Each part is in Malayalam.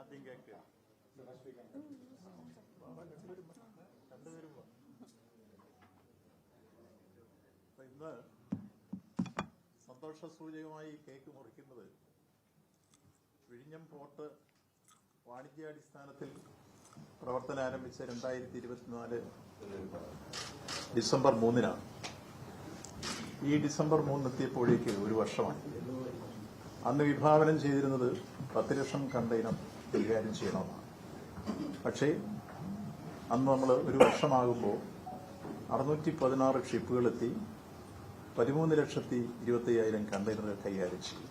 ആദ്യം കേക്ക് ഇന്ന് സന്തോഷസൂചകമായി കേക്ക് മുറിക്കുന്നത് വിഴിഞ്ഞം പോർട്ട് വാണിജ്യാടിസ്ഥാനത്തിൽ പ്രവർത്തനം ആരംഭിച്ച രണ്ടായിരത്തി ഇരുപത്തിനാല് ഡിസംബർ മൂന്നിനാണ്. ഈ ഡിസംബർ മൂന്നെത്തിയപ്പോഴേക്ക് ഒരു വർഷമായി. അന്ന് വിഭാവനം ചെയ്തിരുന്നത് പത്ത് ലക്ഷം കണ്ടെയ്നർ കൈകാര്യം ചെയ്യണമെന്നാണ്. പക്ഷേ അന്ന് നമ്മൾ ഒരു വർഷമാകുമ്പോൾ അറുന്നൂറ്റി പതിനാറ് ഷിപ്പുകളെത്തി പതിമൂന്ന് ലക്ഷത്തി ഇരുപത്തയ്യായിരം കണ്ടെയ്നറുകൾ കൈകാര്യം ചെയ്തു.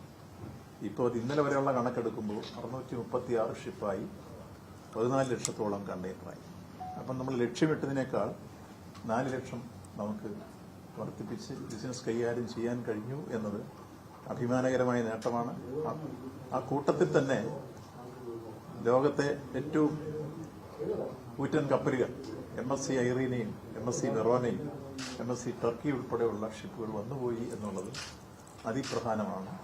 ഇപ്പോൾ അത് ഇന്നലെ വരെയുള്ള കണക്കെടുക്കുമ്പോൾ അറുന്നൂറ്റി മുപ്പത്തി ആറ് ഷിപ്പായി പതിനാല് ലക്ഷത്തോളം കണ്ടെയ്നറായി. അപ്പം നമ്മൾ ലക്ഷ്യമിട്ടതിനേക്കാൾ നാല് ലക്ഷം നമുക്ക് വർദ്ധിപ്പിച്ച് ബിസിനസ് കൈകാര്യം ചെയ്യാൻ കഴിഞ്ഞു എന്നത് അഭിമാനകരമായ നേട്ടമാണ്. ആ- കൂട്ടത്തിൽ തന്നെ ലോകത്തെ ഏറ്റവും കൂറ്റൻ കപ്പലുകൾ എം എസ് സി ഐറീനയും എം എസ് സി വെറോനയും എം എസ് സി ടർക്കി ഉൾപ്പെടെയുള്ള ഷിപ്പുകൾ വന്നുപോയി എന്നുള്ളത് അതിപ്രധാനമാണ്.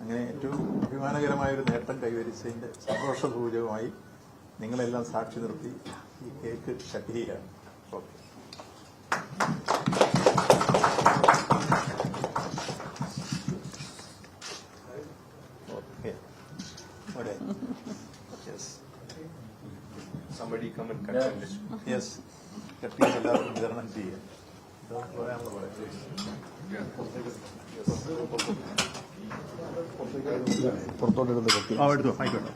അങ്ങനെ ഏറ്റവും അഭിമാനകരമായ ഒരു നേട്ടം കൈവരിച്ചതിന്റെ സന്തോഷ സൂചകമായി നിങ്ങളെല്ലാം സാക്ഷി നിർത്തി ഈ cake cut okay okay. Yes cut ചെയ്ത് എല്ലാവർക്കും വിതരണം ചെയ്യാം പറയാനുള്ള പറയാം പുറത്തോട്ടിരുന്ന് കത്തി ആ എടുത്തു ആയിക്കോട്ടെ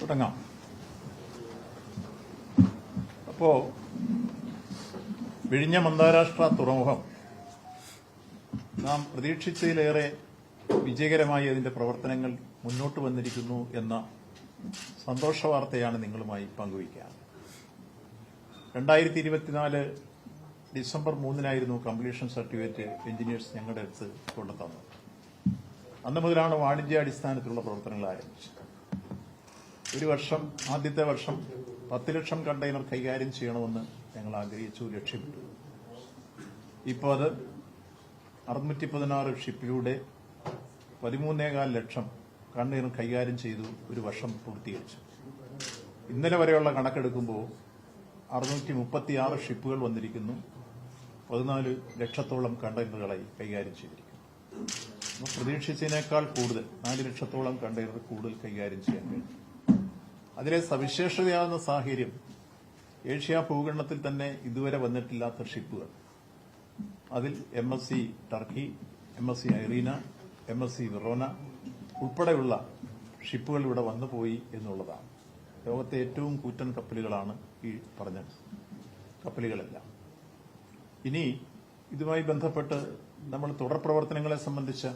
തുടങ്ങാം അപ്പോ വിഴിഞ്ഞം അന്താരാഷ്ട്ര തുറമുഖം. നാം പ്രതീക്ഷിച്ചതിലേറെ വിജയകരമായി അതിന്റെ പ്രവർത്തനങ്ങൾ മുന്നോട്ട് വന്നിരിക്കുന്നു എന്ന സന്തോഷ വാർത്തയാണ് നിങ്ങളുമായി പങ്കുവയ്ക്കുക രണ്ടായിരത്തി ഇരുപത്തിനാല് ഡിസംബർ മൂന്നിനായിരുന്നു കംപ്ലീഷൻ സർട്ടിഫിക്കറ്റ് എഞ്ചിനീയേഴ്സ് ഞങ്ങളുടെ അടുത്ത് കൊണ്ടുതന്നത്. അന്ന് മുതലാണ് വാണിജ്യാടിസ്ഥാനത്തിലുള്ള പ്രവർത്തനങ്ങൾ ആരംഭിച്ചത്. ഒരു വർഷം ആദ്യത്തെ വർഷം പത്ത് ലക്ഷം കണ്ടെയ്നർ കൈകാര്യം ചെയ്യണമെന്ന് ഞങ്ങൾ ആഗ്രഹിച്ചു ലക്ഷ്യമിട്ടു ഇപ്പോൾ അത് അറുന്നൂറ്റി പതിനാറ് ഷിപ്പിലൂടെ പതിമൂന്നേകാൽ ലക്ഷം കണ്ണീർ കൈകാര്യം ചെയ്തു ഒരു വർഷം പൂർത്തീകരിച്ചു. ഇന്നലെ വരെയുള്ള കണക്കെടുക്കുമ്പോൾ അറുന്നൂറ്റി മുപ്പത്തിയാറ് ഷിപ്പുകൾ വന്നിരിക്കുന്നു. പതിനാല് ലക്ഷത്തോളം കണ്ടെയ്നറുകളായി കൈകാര്യം ചെയ്തിരിക്കുന്നു. പ്രതീക്ഷിച്ചതിനേക്കാൾ കൂടുതൽ നാല് ലക്ഷത്തോളം കണ്ടെയ്നർ കൂടുതൽ കൈകാര്യം ചെയ്യാൻ കഴിഞ്ഞു. അതിലെ സവിശേഷതയാകുന്ന സാഹചര്യം ഏഷ്യ ഭൂഖണ്ഡത്തിൽ തന്നെ ഇതുവരെ വന്നിട്ടില്ലാത്ത ഷിപ്പുകൾ. അതിൽ M S C Turkey M S C Irina M S C Verona ഉൾപ്പെടെയുള്ള ഷിപ്പുകൾ ഇവിടെ വന്നുപോയി എന്നുള്ളതാണ്. ലോകത്തെ ഏറ്റവും കൂറ്റൻ കപ്പലുകളാണ് ഈ പറഞ്ഞ കപ്പലുകളെല്ലാം. ഇനി ഇതുമായി ബന്ധപ്പെട്ട് നമ്മൾ തുടർ പ്രവർത്തനങ്ങളെ സംബന്ധിച്ച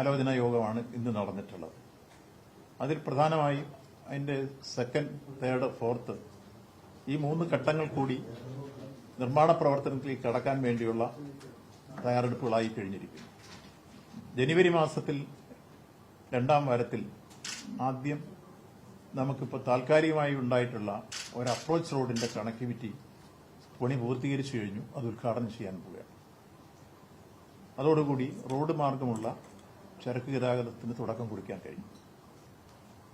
ആലോചനാ യോഗമാണ് ഇന്ന് നടന്നിട്ടുള്ളത്. അതിൽ പ്രധാനമായി അതിന്റെ സെക്കൻഡ് തേർഡ് ഫോർത്ത് ഈ മൂന്ന് ഘട്ടങ്ങൾ കൂടി നിർമ്മാണ പ്രവർത്തനത്തിലേക്ക് കടക്കാൻ വേണ്ടിയുള്ള തയ്യാറെടുപ്പുകളായി കഴിഞ്ഞിരിക്കുന്നു. ജനുവരി മാസത്തിൽ രണ്ടാം വാരത്തിൽ ആദ്യം നമുക്കിപ്പോൾ താൽക്കാലികമായി ഉണ്ടായിട്ടുള്ള ഒരു അപ്രോച്ച് റോഡിന്റെ കണക്ടിവിറ്റി പണി പൂർത്തീകരിച്ചു കഴിഞ്ഞു. അത് ഉദ്ഘാടനം ചെയ്യാൻ പോവുകയാണ്. അതോടുകൂടി റോഡ് മാർഗമുള്ള ചരക്ക് ഗതാഗതത്തിന് തുടക്കം കുറിക്കാൻ കഴിഞ്ഞു.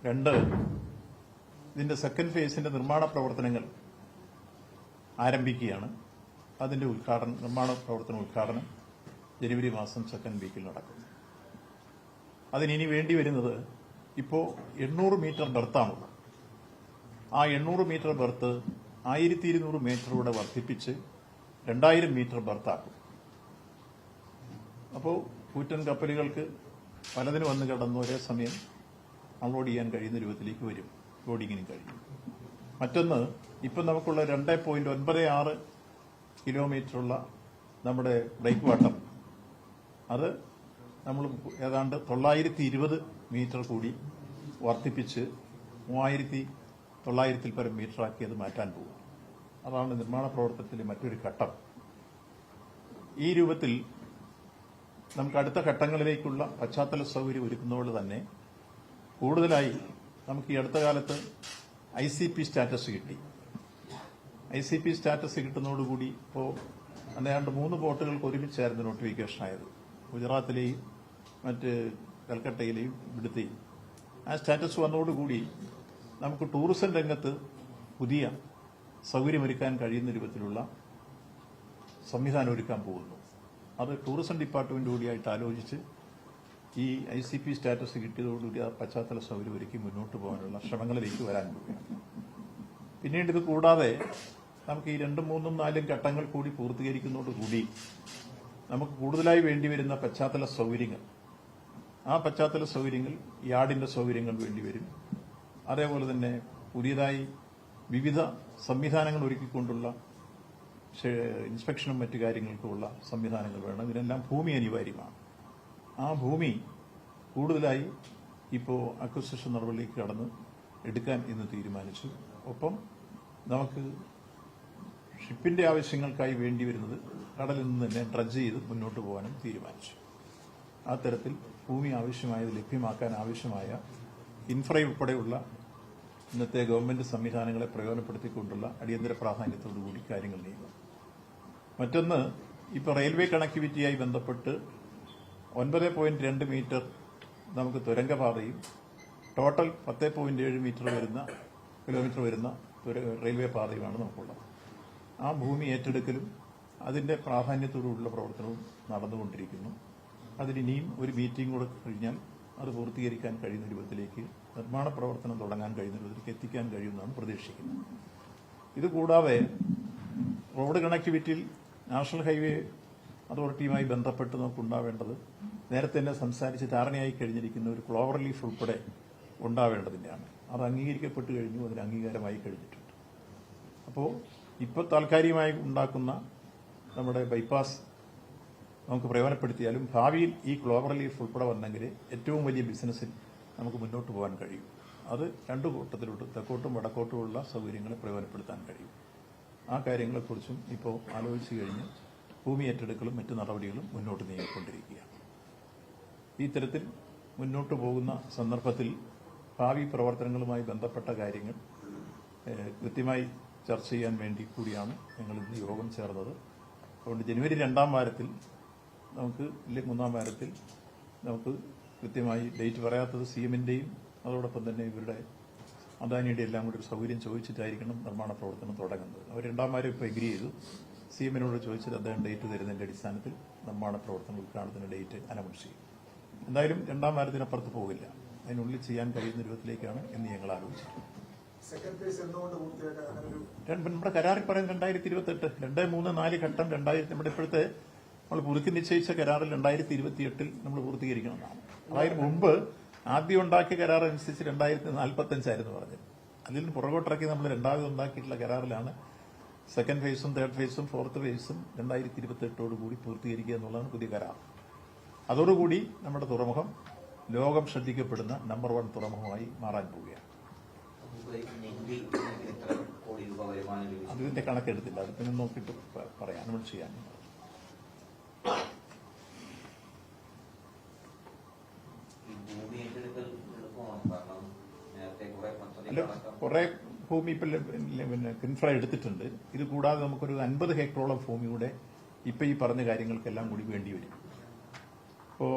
രണ്ട് ഇതിന്റെ സെക്കൻഡ് ഫേസിന്റെ നിർമ്മാണ പ്രവർത്തനങ്ങൾ ആരംഭിക്കുകയാണ്. അതിന്റെ ഉദ്ഘാടനം നിർമ്മാണ പ്രവർത്തന ഉദ്ഘാടനം ജനുവരി മാസം സെക്കൻഡ് വീക്കിൽ നടക്കും. അതിനി വേണ്ടി വരുന്നത് ഇപ്പോൾ എണ്ണൂറ് മീറ്റർ ബെർത്താണുള്ളത്. ആ എണ്ണൂറ് മീറ്റർ ബെർത്ത് ആയിരത്തി ഇരുന്നൂറ് മീറ്ററൂടെ വർദ്ധിപ്പിച്ച് രണ്ടായിരം മീറ്റർ ബർത്താക്കും. അപ്പോൾ കൂറ്റൻ കപ്പലുകൾക്ക് പലതിന് വന്ന് കിടന്ന് ഒരേ സമയം അൺലോഡ് ചെയ്യാൻ കഴിയുന്ന രൂപത്തിലേക്ക് വരും. ലോഡിങ്ങിന് കഴിയും. മറ്റൊന്ന് ഇപ്പം നമുക്കുള്ള രണ്ട് പോയിന്റ് ഒൻപത് ആറ് കിലോമീറ്ററുള്ള നമ്മുടെ ബ്രേക്ക് വാട്ടർ. അത് നമ്മൾ ഏതാണ്ട് തൊള്ളായിരത്തി ഇരുപത് മീറ്റർ കൂടി വർദ്ധിപ്പിച്ച് മൂവായിരത്തി തൊള്ളായിരത്തിൽ പരം മീറ്ററാക്കി അത് മാറ്റാൻ പോകും അതാണ് നിർമ്മാണ പ്രവർത്തനത്തിലെ മറ്റൊരു ഘട്ടം. ഈ രൂപത്തിൽ നമുക്ക് അടുത്ത ഘട്ടങ്ങളിലേക്കുള്ള പശ്ചാത്തല സൗകര്യം ഒരുക്കുന്നതുകൊണ്ട് തന്നെ കൂടുതലായി നമുക്ക് ഈ അടുത്ത കാലത്ത് ഐ സി പി സ്റ്റാറ്റസ് കിട്ടി. ഐ സി പി സ്റ്റാറ്റസ് കിട്ടുന്നതോടുകൂടി ഇപ്പോൾ ഏതാണ്ട് മൂന്ന് ബോട്ടുകൾക്ക് ഒരുമിച്ചായിരുന്നു നോട്ടിഫിക്കേഷൻ ആയത്. ഗുജറാത്തിലെയും മറ്റ് കൽക്കട്ടയിലെയും ഇവിടുത്തെയും. ആ സ്റ്റാറ്റസ് വന്നതോടുകൂടി നമുക്ക് ടൂറിസം രംഗത്ത് പുതിയ സൗകര്യമൊരുക്കാൻ കഴിയുന്ന രൂപത്തിലുള്ള സംവിധാനം ഒരുക്കാൻ പോകുന്നു. അത് ടൂറിസം ഡിപ്പാർട്ട്മെന്റ് കൂടിയായിട്ട് ആലോചിച്ച് ഈ ഐ സി പി സ്റ്റാറ്റസ് കിട്ടിയതോടുകൂടി ആ പശ്ചാത്തല സൗകര്യം ഒരുക്കി മുന്നോട്ട് പോകാനുള്ള ശ്രമങ്ങളിലേക്ക് വരാൻ പോവുകയാണ്. പിന്നീട് ഇത് കൂടാതെ നമുക്ക് ഈ രണ്ടും മൂന്നും നാലും ഘട്ടങ്ങൾ കൂടി പൂർത്തീകരിക്കുന്നതോടുകൂടി നമുക്ക് കൂടുതലായി വേണ്ടിവരുന്ന പശ്ചാത്തല സൗകര്യങ്ങൾ ആ പശ്ചാത്തല സൗകര്യങ്ങൾ യാർഡിന്റെ സൗകര്യങ്ങൾ വേണ്ടിവരും അതേപോലെ തന്നെ പുതിയതായി വിവിധ സംവിധാനങ്ങൾ ഒരുക്കിക്കൊണ്ടുള്ള ഇൻസ്പെക്ഷനും മറ്റു കാര്യങ്ങൾക്കുമുള്ള സംവിധാനങ്ങൾ വേണം. ഇതിനെല്ലാം ഭൂമി അനിവാര്യമാണ്. ആ ഭൂമി കൂടുതലായി ഇപ്പോൾ അക്വസിഷൻ നടപടിയിലേക്ക് കടന്ന് എടുക്കാൻ ഇന്ന് തീരുമാനിച്ചു. ഒപ്പം നമുക്ക് ഷിപ്പിന്റെ ആവശ്യങ്ങൾക്കായി വേണ്ടി വരുന്നത് കടലിൽ നിന്ന് തന്നെ ഡ്രഡ്ജ് ചെയ്ത് മുന്നോട്ട് പോകാനും തീരുമാനിച്ചു. ആ തരത്തിൽ ഭൂമി ആവശ്യമായത് ലഭ്യമാക്കാൻ ആവശ്യമായ ഇൻഫ്ര ഉൾപ്പെടെയുള്ള ഇന്നത്തെ ഗവൺമെന്റ് സംവിധാനങ്ങളെ പ്രയോജനപ്പെടുത്തിക്കൊണ്ടുള്ള അടിയന്തര പ്രാധാന്യത്തോടുകൂടി കാര്യങ്ങൾ നീങ്ങും. മറ്റൊന്ന് ഇപ്പോൾ റെയിൽവേ കണക്ടിവിറ്റിയായി ബന്ധപ്പെട്ട് ഒൻപത് പോയിന്റ് രണ്ട് മീറ്റർ നമുക്ക് തുരങ്കപാതയും ടോട്ടൽ പത്ത് പോയിന്റ് ഏഴ് മീറ്റർ വരുന്ന കിലോമീറ്റർ വരുന്ന റെയിൽവേ പാതയുമാണ് നമുക്കുള്ളത്. ആ ഭൂമി ഏറ്റെടുക്കലും അതിന്റെ പ്രാധാന്യത്തോടുള്ള പ്രവർത്തനവും നടന്നുകൊണ്ടിരിക്കുന്നു. അതിനിയും ഒരു മീറ്റിംഗ് കൂടെ കഴിഞ്ഞാൽ അത് പൂർത്തീകരിക്കാൻ കഴിയുന്ന രൂപത്തിലേക്ക് നിർമ്മാണ പ്രവർത്തനം തുടങ്ങാൻ കഴിയുന്ന രൂപത്തിലേക്ക് എത്തിക്കാൻ കഴിയുമെന്നാണ് പ്രതീക്ഷിക്കുന്നത്. ഇതുകൂടാതെ റോഡ് കണക്ടിവിറ്റിയിൽ നാഷണൽ ഹൈവേ അതോറിറ്റിയുമായി ബന്ധപ്പെട്ട് നമുക്ക് ഉണ്ടാവേണ്ടത് നേരത്തെ തന്നെ സംസാരിച്ച് ധാരണയായി കഴിഞ്ഞിരിക്കുന്ന ഒരു ക്ലോവർ ലീഫ് ഉൾപ്പെടെ ഉണ്ടാവേണ്ടതിന്റെയാണ്. അത് അംഗീകരിക്കപ്പെട്ട് കഴിഞ്ഞു അതിന് അംഗീകാരമായി കഴിഞ്ഞിട്ടുണ്ട്. അപ്പോൾ ഇപ്പോൾ താൽക്കാലികമായി ഉണ്ടാക്കുന്ന നമ്മുടെ ബൈപ്പാസ് നമുക്ക് പ്രയോജനപ്പെടുത്തിയാലും ഭാവിയിൽ ഈ ക്ലോവർ ലീഫ് ഉൾപ്പെടെ വന്നെങ്കിൽ ഏറ്റവും വലിയ ബിസിനസ്സിൽ നമുക്ക് മുന്നോട്ട് പോകാൻ കഴിയും. അത് രണ്ടു കൂട്ടത്തിലോട്ട് തെക്കോട്ടും വടക്കോട്ടുമുള്ള സൗകര്യങ്ങളെ പ്രയോജനപ്പെടുത്താൻ കഴിയും. ആ കാര്യങ്ങളെക്കുറിച്ചും ഇപ്പോൾ ആലോചിച്ച് കഴിഞ്ഞ് ഭൂമി ഏറ്റെടുക്കലും മറ്റ് നടപടികളും മുന്നോട്ട് നീങ്ങിക്കൊണ്ടിരിക്കുകയാണ്. ഈ തരത്തിൽ മുന്നോട്ട് പോകുന്ന സന്ദർഭത്തിൽ ഭാവി പ്രവർത്തനങ്ങളുമായി ബന്ധപ്പെട്ട കാര്യങ്ങൾ കൃത്യമായി ചർച്ച ചെയ്യാൻ വേണ്ടി കൂടിയാണ് ഞങ്ങൾ ഇന്ന് യോഗം ചേർന്നത്. അതുകൊണ്ട് ജനുവരി രണ്ടാം വാരത്തിൽ നമുക്ക് അല്ലെങ്കിൽ മൂന്നാം വാരത്തിൽ നമുക്ക് കൃത്യമായി ഡേറ്റ് പറയാത്തത് സി എമ്മിന്റെയും അതോടൊപ്പം തന്നെ ഇവരുടെ അദാനിയുടെ എല്ലാം കൂടി ഒരു സൗകര്യം ചോദിച്ചിട്ടായിരിക്കണം നിർമ്മാണ പ്രവർത്തനം തുടങ്ങുന്നത്. അവർ രണ്ടാം വാരം ഇപ്പോൾ എഗ്രി ചെയ്തു. സി എമ്മിനോട് ചോദിച്ചത് അദ്ദേഹം ഡേറ്റ് തരുന്നതിന്റെ അടിസ്ഥാനത്തിൽ നിർമ്മാണ പ്രവർത്തനം ഉദ്ഘാടനത്തിന് ഡേറ്റ് അനൗൺസ് ചെയ്യും. എന്തായാലും രണ്ടാം വാരത്തിനപ്പുറത്ത് പോകില്ല. അതിനുള്ളിൽ ചെയ്യാൻ കഴിയുന്ന രൂപത്തിലേക്കാണ് എന്ന് ഞങ്ങൾ രണ്ട് നമ്മുടെ കരാറിൽ പറയുന്നത് രണ്ടായിരത്തി ഇരുപത്തി എട്ട് രണ്ട് മൂന്ന് നാല് ഘട്ടം രണ്ടായിരത്തി നമ്മുടെ ഇപ്പോഴത്തെ നമ്മൾ പുതുക്കി നിശ്ചയിച്ച കരാറിൽ രണ്ടായിരത്തി ഇരുപത്തി എട്ടിൽ നമ്മൾ പൂർത്തീകരിക്കണമെന്നാണ്. അതായത് മുമ്പ് ആദ്യം ഉണ്ടാക്കിയ കരാർ അനുസരിച്ച് രണ്ടായിരത്തി നാൽപ്പത്തി അഞ്ചായിരുന്നു പറഞ്ഞത്. അതിൽ നിന്ന് പുറകോട്ടിറക്കി നമ്മൾ രണ്ടാമത് ഉണ്ടാക്കിയിട്ടുള്ള കരാറിലാണ് സെക്കൻഡ് ഫേസും തേർഡ് ഫേസും ഫോർത്ത് ഫേസും രണ്ടായിരത്തി ഇരുപത്തെട്ടോട് കൂടി പൂർത്തീകരിക്കുക എന്നുള്ളതാണ് പുതിയ കരാർ. അതോടുകൂടി നമ്മുടെ തുറമുഖം ലോകം ശ്രദ്ധിക്കപ്പെടുന്ന നമ്പർ വൺ തുറമുഖമായി മാറാൻ പോവുകയാണ്. അതിന്റെ കണക്കെടുത്തില്ല. അത് പിന്നെ നോക്കിയിട്ട് പറയാൻ പറയാം. നമ്മൾ ചെയ്യാൻ അല്ല കുറെ ഭൂമി ഇപ്പൊ പിന്നെ കിൻഫ്ര എടുത്തിട്ടുണ്ട്. ഇത് കൂടാതെ നമുക്കൊരു അൻപത് ഹെക്ടറോളം ഭൂമിയുടെ ഇപ്പം ഈ പറഞ്ഞ കാര്യങ്ങൾക്കെല്ലാം കൂടി വേണ്ടി വരും. ഇപ്പോൾ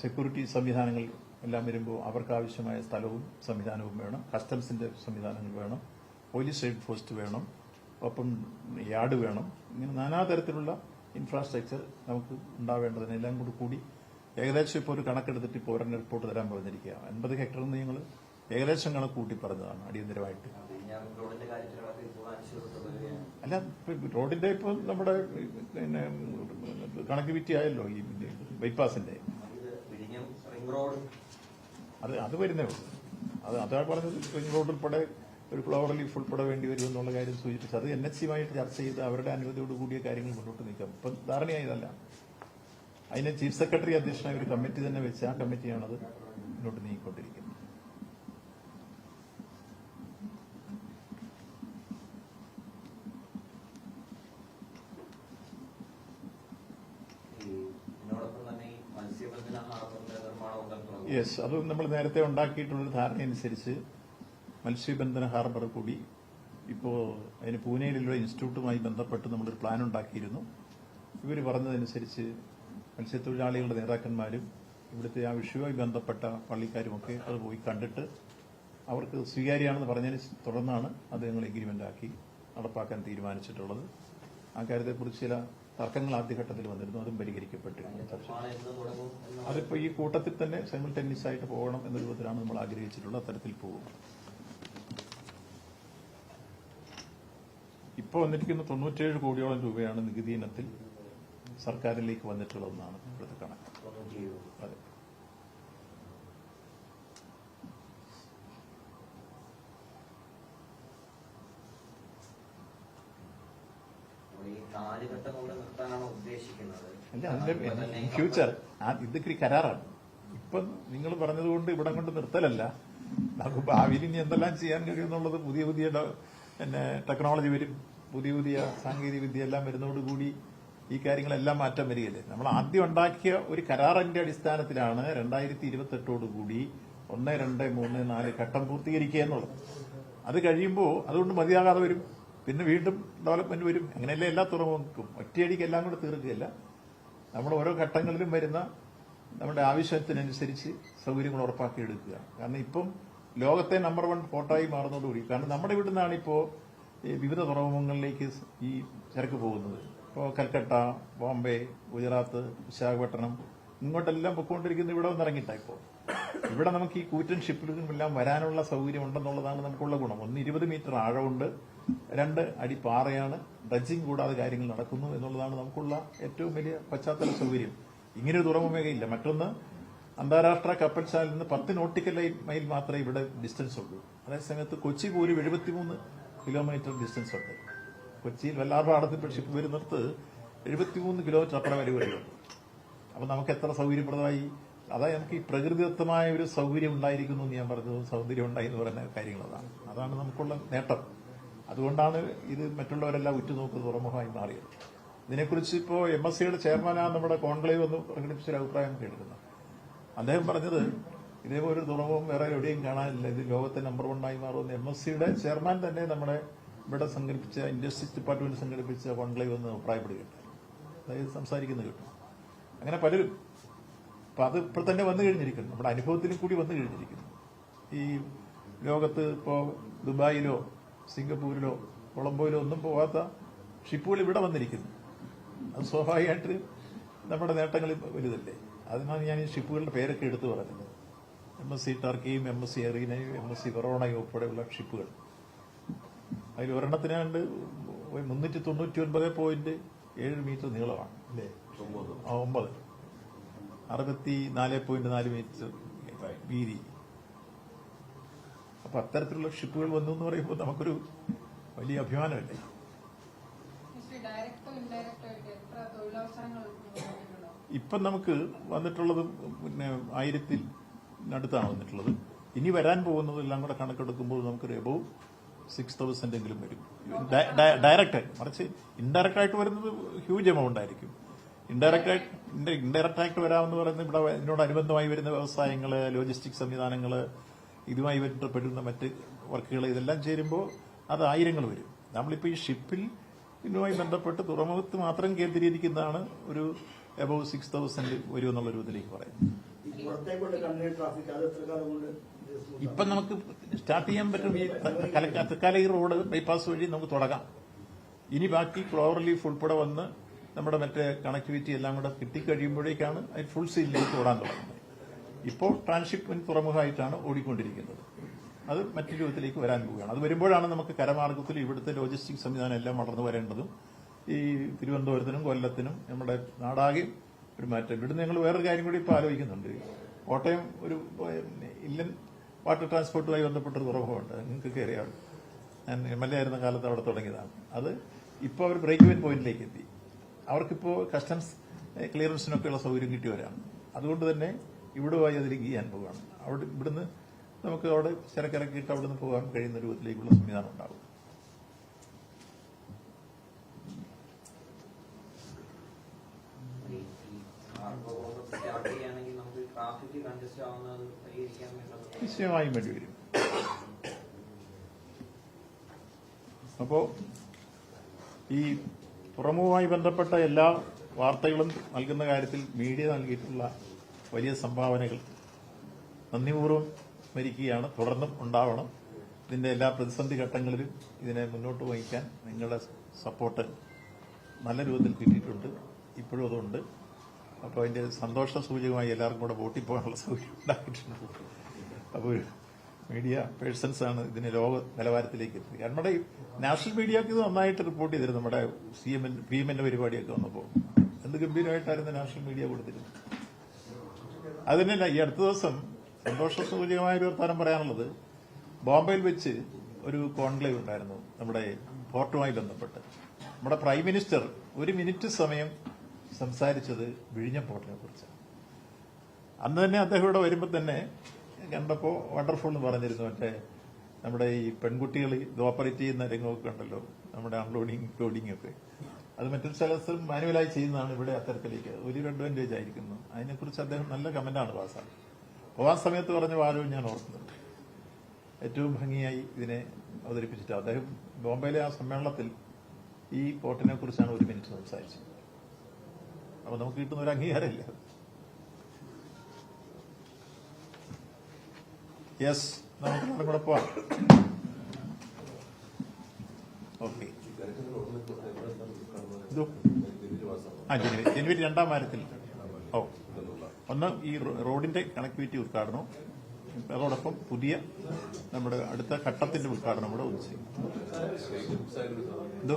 സെക്യൂരിറ്റി സംവിധാനങ്ങൾ എല്ലാം വരുമ്പോൾ അവർക്ക് ആവശ്യമായ സ്ഥലവും സംവിധാനവും വേണം. കസ്റ്റംസിന്റെ സംവിധാനങ്ങൾ വേണം. പോലീസ് ഹെഡ് പോസ്റ്റ് വേണം. ഒപ്പം യാർഡ് വേണം. ഇങ്ങനെ നാനാതരത്തിലുള്ള ഇൻഫ്രാസ്ട്രക്ചർ നമുക്ക് ഉണ്ടാവേണ്ടതിനെല്ലാം കൂടി കൂടി ഏകദേശം ഇപ്പോൾ ഒരു കണക്കെടുത്തിട്ട് ഇപ്പോൾ ഒരെണ്ണം റിപ്പോർട്ട് തരാൻ പറഞ്ഞിരിക്കുക അൻപത് ഹെക്ടറിൽ നിന്ന് ഞങ്ങൾ ഏകദേശം കണക്ക് കൂട്ടി പറഞ്ഞതാണ് അടിയന്തരമായിട്ട്. അല്ല റോഡിന്റെ ഇപ്പൊ നമ്മുടെ പിന്നെ കണക്ടിവിറ്റി ആയല്ലോ ഈ ബൈപ്പാസിന്റെ. അത് അത് വരുന്നേ ഉള്ളൂ. അത് അതാ പറഞ്ഞത് റിംഗ് റോഡ് ഉൾപ്പെടെ ഒരു ഫ്ലവർ ലീഫ് ഉൾപ്പെടെ വേണ്ടി വരും എന്നുള്ള കാര്യം സൂചിപ്പിച്ചു അത് എൻ എച്ച് സിയുമായിട്ട് ചർച്ച ചെയ്ത് അവരുടെ അനുമതിയോട് കൂടിയ കാര്യങ്ങൾ മുന്നോട്ട് നീക്കാം. ഇപ്പം ധാരണയായതല്ല. അതിന് ചീഫ് സെക്രട്ടറി അധ്യക്ഷനായ ഒരു കമ്മിറ്റി തന്നെ വെച്ച് ആ കമ്മിറ്റിയാണത് മുന്നോട്ട് നീങ്ങിക്കൊണ്ടിരിക്കുന്നത് ഈ ഇതിനോടൊപ്പം തന്നെ ഈ മത്സ്യബന്ധന ഹാർബറിന്റെ നിർമ്മാണം ഉണ്ടെന്ന് യെസ് അത് നമ്മൾ നേരത്തെ ഉണ്ടാക്കിയിട്ടുള്ളൊരു ധാരണ അനുസരിച്ച് മത്സ്യബന്ധന ഹാർബർ കൂടി ഇപ്പോൾ അതിന് പൂനെയിലുള്ള ഇൻസ്റ്റിറ്റ്യൂട്ടുമായി ബന്ധപ്പെട്ട് നമ്മളൊരു പ്ലാൻ ഉണ്ടാക്കിയിരുന്നു. ഇവർ പറഞ്ഞതനുസരിച്ച് മത്സ്യത്തൊഴിലാളികളുടെ നേതാക്കന്മാരും ഇവിടുത്തെ ആ വിഷയവുമായി ബന്ധപ്പെട്ട പള്ളിക്കാരുമൊക്കെ അത് പോയി കണ്ടിട്ട് അവർക്ക് സ്വീകാര്യമാണെന്ന് പറഞ്ഞതിന് തുടർന്നാണ് അത് ഞങ്ങൾ എഗ്രിമെന്റ് ആക്കി നടപ്പാക്കാൻ തീരുമാനിച്ചിട്ടുള്ളത്. ആ കാര്യത്തെക്കുറിച്ച് ചില തർക്കങ്ങൾ ആദ്യഘട്ടത്തിൽ വന്നിരുന്നു അതും പരിഹരിക്കപ്പെട്ടിരുന്നു അതിപ്പോൾ ഈ കൂട്ടത്തിൽ തന്നെ സെമിൽ ടെന്നീസ് ആയിട്ട് പോകണം എന്ന രൂപത്തിലാണ് നമ്മൾ ആഗ്രഹിച്ചിട്ടുള്ളത് അത്തരത്തിൽ പോകും ഇപ്പോൾ വന്നിരിക്കുന്ന തൊണ്ണൂറ്റേഴ് കോടിയോളം രൂപയാണ് നികുതി ഇനത്തിൽ സർക്കാരിലേക്ക് വന്നിട്ടുള്ളതെന്നാണ് ഇപ്പോഴത്തെ കണക്ക്. അതെ. നാല് ഘട്ടം കൊണ്ട് നിർത്താനാണ് ഉദ്ദേശിക്കുന്നത്. ഫ്യൂച്ചർ ഇത് ഇതൊക്കെ കരാറാണ്. ഇപ്പം നിങ്ങൾ പറഞ്ഞതുകൊണ്ട് ഇവിടം കൊണ്ട് നിർത്തലല്ല. നമുക്ക് ഭാവിയിൽ ഇനി എന്തെല്ലാം ചെയ്യാൻ കഴിയുമെന്നുള്ളത് പുതിയ പുതിയ പിന്നെ ടെക്നോളജി വരും. പുതിയ പുതിയ സാങ്കേതിക വിദ്യ എല്ലാം വരുന്നതോടുകൂടി ഈ കാര്യങ്ങളെല്ലാം മാറ്റം വരികയല്ലേ? നമ്മൾ ആദ്യം ഉണ്ടാക്കിയ ഒരു കരാറിന്റെ അടിസ്ഥാനത്തിലാണ് രണ്ടായിരത്തി ഇരുപത്തെട്ടോടുകൂടി ഒന്ന് രണ്ട് മൂന്ന് നാല് ഘട്ടം പൂർത്തീകരിക്കുക എന്നുള്ളത്. അത് കഴിയുമ്പോൾ അതുകൊണ്ട് മതിയാകാതെ വരും. പിന്നെ വീണ്ടും ഡെവലപ്മെന്റ് വരും. അങ്ങനെയല്ലേ എല്ലാ തുറമുഖക്കും ഒറ്റയടിക്ക് എല്ലാം കൂടെ തീർക്കുകയല്ല. നമ്മൾ ഓരോ ഘട്ടങ്ങളിലും വരുന്ന നമ്മുടെ ആവശ്യത്തിനനുസരിച്ച് സൗകര്യങ്ങൾ ഉറപ്പാക്കി എടുക്കുക കാരണം ഇപ്പം ലോകത്തെ നമ്പർ വൺ പോർട്ടായി മാറുന്നതോടുകൂടി കാരണം നമ്മുടെ ഇവിടെ നിന്നാണ് ഇപ്പോൾ വിവിധ തുറമുഖങ്ങളിലേക്ക് ഈ ചരക്ക് പോകുന്നത്. ഇപ്പോൾ കൽക്കട്ട ബോംബെ ഗുജറാത്ത് വിശാഖപട്ടണം ഇങ്ങോട്ടെല്ലാം പൊയ്ക്കൊണ്ടിരിക്കുന്നത് ഇവിടെ വന്നിറങ്ങിയിട്ടാണ് ഇപ്പോൾ ഇവിടെ നമുക്ക് ഈ കൂറ്റൻ ഷിപ്പിലും എല്ലാം വരാനുള്ള സൗകര്യം ഉണ്ടെന്നുള്ളതാണ് നമുക്കുള്ള ഗുണം. ഒന്ന് ഇരുപത് മീറ്റർ ആഴമുണ്ട്. രണ്ട് അടി പാറയാണ്. ഡ്രഡ്ജിങ് കൂടാതെ കാര്യങ്ങൾ നടക്കുന്നു എന്നുള്ളതാണ് നമുക്കുള്ള ഏറ്റവും വലിയ പശ്ചാത്തല സൗകര്യം. ഇങ്ങനൊരു തുറമുഖമേഖയില്ല മറ്റൊന്ന് അന്താരാഷ്ട്ര കപ്പൽ കപ്പൽശാലയിൽ നിന്ന് പത്ത് നോട്ടിക്കൽ മൈൽ മാത്രമേ ഇവിടെ ഡിസ്റ്റൻസ് ഉള്ളൂ. അതേ അതേസമയത്ത് കൊച്ചി പോലും എഴുപത്തിമൂന്ന് കിലോമീറ്റർ ഡിസ്റ്റൻസ് ഉണ്ട്. കൊച്ചിയിൽ വല്ലാർപാടത്തിൽ ഷിപ്പ് വരുന്നിടത്ത് എഴുപത്തിമൂന്ന് കിലോമീറ്റർ അപ്പുറം വരെ വരുന്നുണ്ട് അപ്പൊ നമുക്ക് എത്ര സൗകര്യപ്രദമായി? അതായത് നമുക്ക് ഈ പ്രകൃതിദത്തമായ ഒരു സൗകര്യം ഉണ്ടായിരിക്കുന്നു എന്ന് ഞാൻ പറഞ്ഞത് സൗന്ദര്യം ഉണ്ടായി എന്ന് പറയുന്ന കാര്യങ്ങൾ അതാണ് അതാണ് നമുക്കുള്ള നേട്ടം. അതുകൊണ്ടാണ് ഇത് മറ്റുള്ളവരെല്ലാം ഉറ്റുനോക്കുന്ന തുറമുഖമായി മാറിയത്. ഇതിനെക്കുറിച്ച് ഇപ്പോൾ എം എസ് സിയുടെ ചെയർമാനാണ് നമ്മുടെ കോൺക്ലേവ് എന്ന് പ്രകടിപ്പിച്ച ഒരു അഭിപ്രായം കേൾക്കുന്നത് അദ്ദേഹം പറഞ്ഞത് ഇതേപോലെ തുറമുഖം വേറെ എവിടെയും കാണാനില്ല. ഇത് ലോകത്തെ നമ്പർ വണ്ണായി മാറുമെന്ന്. എം എസ് സിയുടെ ചെയർമാൻ തന്നെ നമ്മുടെ ഇവിടെ സംഘടിപ്പിച്ച ഇൻഡസ്ട്രീസ് ഡിപ്പാർട്ട്മെന്റ് സംഘടിപ്പിച്ച കോൺക്ലേവ് എന്ന് അഭിപ്രായപ്പെടുകയുണ്ടായി. അതായത് സംസാരിക്കുന്നത് കിട്ടും. അങ്ങനെ പലരും അപ്പം അത് ഇപ്പോൾ തന്നെ വന്നു കഴിഞ്ഞിരിക്കുന്നു. നമ്മുടെ അനുഭവത്തിലും കൂടി വന്നു കഴിഞ്ഞിരിക്കുന്നു. ഈ ലോകത്ത് ഇപ്പോൾ ദുബായിലോ സിംഗപ്പൂരിലോ കൊളംബോയിലോ ഒന്നും പോവാത്ത ഷിപ്പുകൾ ഇവിടെ വന്നിരിക്കുന്നു. അത് സ്വാഭാവികമായിട്ട് നമ്മുടെ നേട്ടങ്ങളിൽ വലുതല്ലേ? അതിനാണ് ഞാൻ ഈ ഷിപ്പുകളുടെ പേരൊക്കെ എടുത്തു പറഞ്ഞത്. എം എസ് സി ടർക്കിയും എം എസ് സി എറീനയും എം എസ് സി വെറോണയും ഉൾപ്പെടെയുള്ള ഷിപ്പുകൾ. അതിൽ ഒരെണ്ണത്തിനാണ്ട് മുന്നൂറ്റി തൊണ്ണൂറ്റി ഒൻപത് പോയിന്റ് ഏഴ് മീറ്റർ നീളമാണ് അല്ലേ? ആ ഒമ്പത്. അറുപത്തി നാല് പോയിന്റ് നാല് മീറ്റർ വീതി. അപ്പൊ അത്തരത്തിലുള്ള ഷിപ്പുകൾ വന്നു എന്ന് പറയുമ്പോൾ നമുക്കൊരു വലിയ അഭിമാനമല്ലേ? ഇപ്പം നമുക്ക് വന്നിട്ടുള്ളത് പിന്നെ ആയിരത്തിൽ അടുത്താണ് വന്നിട്ടുള്ളത്. ഇനി വരാൻ പോകുന്നതെല്ലാം കൂടെ കണക്കെടുക്കുമ്പോൾ നമുക്കൊരു എബവ് സിക്സ് തൗസൻഡ് എങ്കിലും വരും. ഡയറക്റ്റ് മറിച്ച് ഇൻഡയറക്റ്റ് ആയിട്ട് വരുന്നത് ഹ്യൂജ് എമൗണ്ട് ആയിരിക്കും. ഇൻഡയറക്റ്റ് ആയിട്ട് ഇൻഡയറക്റ്റ് ആയിട്ട് വരാമെന്ന് പറയുന്നത് ഇവിടെ ഇതിനോടനുബന്ധമായി വരുന്ന വ്യവസായങ്ങൾ ലോജിസ്റ്റിക് സംവിധാനങ്ങൾ ഇതുമായി ബന്ധപ്പെടുന്ന മറ്റ് വർക്കുകൾ ഇതെല്ലാം ചേരുമ്പോൾ അത് ആയിരങ്ങൾ വരും. നമ്മളിപ്പോൾ ഈ ഷിപ്പിൽ ഇതുമായി ബന്ധപ്പെട്ട് തുറമുഖത്ത് മാത്രം കേന്ദ്രീകരിക്കുന്നതാണ് ഒരു എബവ് സിക്സ് തൗസൻഡ് വരും എന്നുള്ള രൂപത്തിലേക്ക് പറയുന്നത്. ഇപ്പം നമുക്ക് സ്റ്റാർട്ട് ചെയ്യാൻ പറ്റും ഈ തൽക്കാലം തൽക്കാല ഈ റോഡ് ബൈപ്പാസ് വഴി നമുക്ക് തുടങ്ങാം. ഇനി ബാക്കി ക്ലോവർ ലീഫ് ഉൾപ്പെടെ വന്ന് നമ്മുടെ മറ്റേ കണക്ടിവിറ്റി എല്ലാം കൂടെ കിട്ടിക്കഴിയുമ്പോഴേക്കാണ് അതിന് ഫുൾ സീലിലേക്ക് ഓടാൻ തുടങ്ങുന്നത്. ഇപ്പോൾ ട്രാൻസ്ഷിപ്മെന്റ് തുറമുഖമായിട്ടാണ് ഓടിക്കൊണ്ടിരിക്കുന്നത്. അത് മറ്റു രൂപത്തിലേക്ക് വരാൻ പോവുകയാണ്. അത് വരുമ്പോഴാണ് നമുക്ക് കരമാർഗത്തിൽ ഇവിടുത്തെ ലോജിസ്റ്റിക് സംവിധാനം എല്ലാം വളർന്നു വരേണ്ടതും ഈ തിരുവനന്തപുരത്തിനും കൊല്ലത്തിനും നമ്മുടെ നാടാകെ ഒരു മാറ്റം. ഇവിടുന്ന് ഞങ്ങൾ വേറൊരു കാര്യം കൂടി ഇപ്പോൾ ആലോചിക്കുന്നുണ്ട്. കോട്ടയം ഒരു ഇല്ലൻ വാട്ടർ ട്രാൻസ്പോർട്ടുമായി ബന്ധപ്പെട്ടൊരു തുറമുഖമുണ്ട്. നിങ്ങൾക്ക് അറിയാം. ഞാൻ എം എൽ എ ആയിരുന്ന കാലത്ത് അവിടെ തുടങ്ങിയതാണ്. അത് ഇപ്പോൾ അവർ ബ്രേക്ക് ഇവൻ പോയിന്റിലേക്ക് എത്തി. അവർക്കിപ്പോൾ കസ്റ്റംസ് ക്ലിയറൻസിനൊക്കെയുള്ള സൗകര്യം കിട്ടി വരാം. അതുകൊണ്ട് തന്നെ ഇവിടെ പോയി അതിലേക്ക് ചെയ്യാൻ പോവുകയാണ് അവിടെ ഇവിടുന്ന് നമുക്ക് അവിടെ ചരക്കിറക്കിയിട്ട് അവിടെ നിന്ന് പോകാൻ കഴിയുന്ന രൂപത്തിലേക്കുള്ള സംവിധാനം ഉണ്ടാകും. നിശ്ചയമായും വേണ്ടി വരും. അപ്പോ ഈ തുറമുഖവുമായി ബന്ധപ്പെട്ട എല്ലാ വാർത്തകളും നൽകുന്ന കാര്യത്തിൽ മീഡിയ നൽകിയിട്ടുള്ള വലിയ സംഭാവനകൾ. നന്ദിപൂർവം സ്മരിക്കുകയാണ് തുടർന്നും ഉണ്ടാവണം. ഇതിന്റെ എല്ലാ പ്രതിസന്ധി ഘട്ടങ്ങളിലും ഇതിനെ മുന്നോട്ട് വഹിക്കാൻ നിങ്ങളുടെ സപ്പോർട്ട് നല്ല രൂപത്തിൽ കിട്ടിയിട്ടുണ്ട്. ഇപ്പോഴും അതുണ്ട്. അപ്പോൾ അതിന്റെ സന്തോഷ സൂചകമായി എല്ലാവർക്കും കൂടെ വോട്ടിൽ പോകാനുള്ള സൗകര്യം ഉണ്ടാക്കിയിട്ടുണ്ട് അപ്പോൾ മീഡിയ പേഴ്സൺസ് ആണ് ഇതിനെ ലോക നിലവാരത്തിലേക്ക് എത്തുന്നത് നമ്മുടെ നാഷണൽ മീഡിയക്ക് ഇത് നന്നായിട്ട് റിപ്പോർട്ട് ചെയ്തിരുന്നു. നമ്മുടെ സി എം എൻ പി എമ്മിന്റെ പരിപാടിയൊക്കെ വന്നപ്പോൾ. എന്ത് ഗംഭീരമായിട്ടായിരുന്നു നാഷണൽ മീഡിയ കൊടുത്തിരുന്നത്? അത് തന്നെയല്ല ഈ അടുത്ത ദിവസം സന്തോഷ സൂചകമായ ഒരു വർത്താനം പറയാനുള്ളത്. ബോംബെയിൽ വെച്ച് ഒരു കോൺക്ലേവ് ഉണ്ടായിരുന്നു നമ്മുടെ ഫോർട്ടുമായി ബന്ധപ്പെട്ട്. നമ്മുടെ പ്രൈം മിനിസ്റ്റർ ഒരു മിനിറ്റ് സമയം സംസാരിച്ചത് വിഴിഞ്ഞ പോർട്ടിനെ കുറിച്ചാണ്. അന്ന് തന്നെ അദ്ദേഹം ഇവിടെ വരുമ്പോൾ തന്നെ കണ്ടപ്പോൾ വണ്ടർഫുൾ എന്ന് പറഞ്ഞിരുന്നു മറ്റേ നമ്മുടെ ഈ പെൺകുട്ടികൾ ഇത് ഓപ്പറേറ്റ് ചെയ്യുന്ന രംഗമൊക്കെ ഉണ്ടല്ലോ നമ്മുടെ അൺലോഡിങ് ലോഡിങ് ഒക്കെ. അത് മറ്റൊരു സ്ഥലത്തും മാനുവലായി ചെയ്യുന്നതാണ് ഇവിടെ അത്തരത്തിലേക്ക്. ഒരു അഡ്വാന്റേജ് ആയിരിക്കുന്നു. അതിനെക്കുറിച്ച് അദ്ദേഹം നല്ല കമന്റാണ് പാസ്സാണ് പോവാൻ സമയത്ത് പറഞ്ഞ വാരവും ഞാൻ ഓർക്കുന്നുണ്ട് ഏറ്റവും ഭംഗിയായി ഇതിനെ അവതരിപ്പിച്ചിട്ട് അദ്ദേഹം ബോംബെയിലെ ആ സമ്മേളനത്തിൽ ഈ പോർട്ടിനെ കുറിച്ചാണ് ഒരു മിനിറ്റ് സംസാരിച്ചത്. അപ്പൊ നമുക്ക് കിട്ടുന്ന ഒരു അംഗീകാരമില്ല. യെസ് നമുക്ക് പോവാം. ഓക്കെ? ജനുവരി രണ്ടാം വാരത്തിൽ. ഓ. ഒന്ന് ഈ റോഡിന്റെ കണക്ടിവിറ്റി ഉദ്ഘാടനവും അതോടൊപ്പം പുതിയ നമ്മുടെ അടുത്ത ഘട്ടത്തിന്റെ ഉദ്ഘാടനം കൂടെ ഒന്ന് ചെയ്യും എന്തോ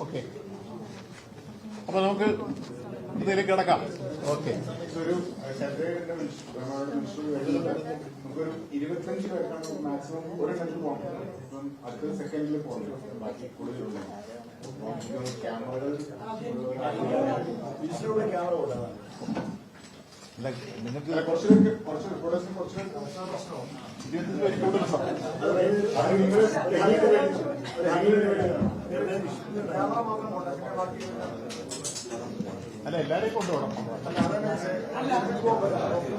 ഓക്കെ അപ്പൊ നമുക്ക് ഇതിലേക്ക് കിടക്കാം. ഓക്കെ. ഒരു നമുക്കൊരു ഇരുപത്തഞ്ച് പേർക്കാണ് മാക്സിമം ഇപ്പം അടുത്ത സെക്കൻഡിൽ പോകുന്നത് ബാക്കി കൂടുതലുള്ള ക്യാമറകൾ ക്യാമറ കൊണ്ടാണ് നിങ്ങൾക്ക് ക്യാമറ മാത്രം ബാക്കി അല്ല എല്ലാരെയും കൊണ്ടുപോകണം.